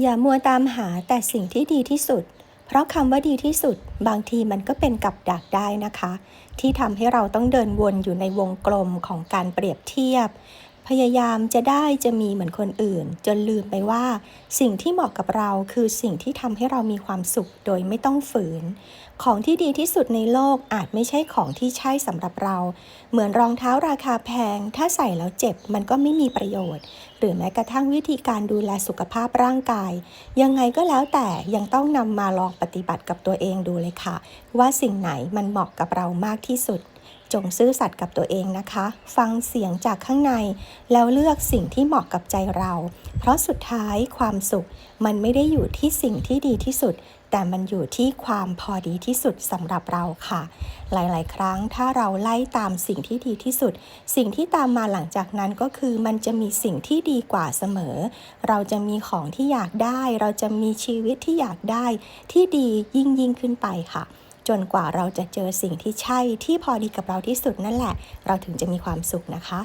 อย่ามัวตามหาแต่สิ่งที่ดีที่สุด เพราะคำว่าดีที่สุด บางทีมันก็เป็นกับดักได้นะคะ ที่ทำให้เราต้องเดินวนอยู่ในวงกลมของการเปรียบเทียบ พยายามจะได้จะมีเหมือนคนอื่น จนลืมไปว่า สิ่งที่เหมาะกับเราคือสิ่งที่ทำให้เรามีความสุขโดยไม่ต้องฝืน ของที่ดีที่สุดในโลกอาจไม่ใช่ของที่ใช่สำหรับเรา เหมือนรองเท้าราคาแพง ถ้าใส่แล้วเจ็บมันก็ไม่มีประโยชน์ หรือแม้กระทั่งวิธีการดูแลสุขภาพร่างกาย ยังไงก็แล้วแต่ยังต้องนำมาลองปฏิบัติกับตัวเองดูเลยค่ะ ว่าสิ่งไหนมันเหมาะกับเรามากที่สุด จงซื่อสัตย์กับตัวเองนะคะ ฟังเสียงจากข้างใน แล้วเลือกสิ่งที่เหมาะกับใจเรา เพราะสุดท้ายความสุขมันไม่ได้อยู่ที่สิ่งที่ดีที่สุด แต่มันอยู่ที่ความพอดีที่สุดสำหรับเราค่ะ หลาย ๆ ครั้งถ้าเราไล่ตามสิ่งที่ดีที่สุด สิ่งที่ตามมาหลังจากนั้นก็คือมันจะมีสิ่งที่ดีกว่าเสมอ เราจะมีของที่อยากได้ เราจะมีชีวิตที่อยากได้ที่ดียิ่งยิ่งขึ้นไปค่ะ จนกว่าเราจะเจอสิ่งที่ใช่ที่พอดีกับเราที่สุดนั่นแหละ เราถึงจะมีความสุขนะคะ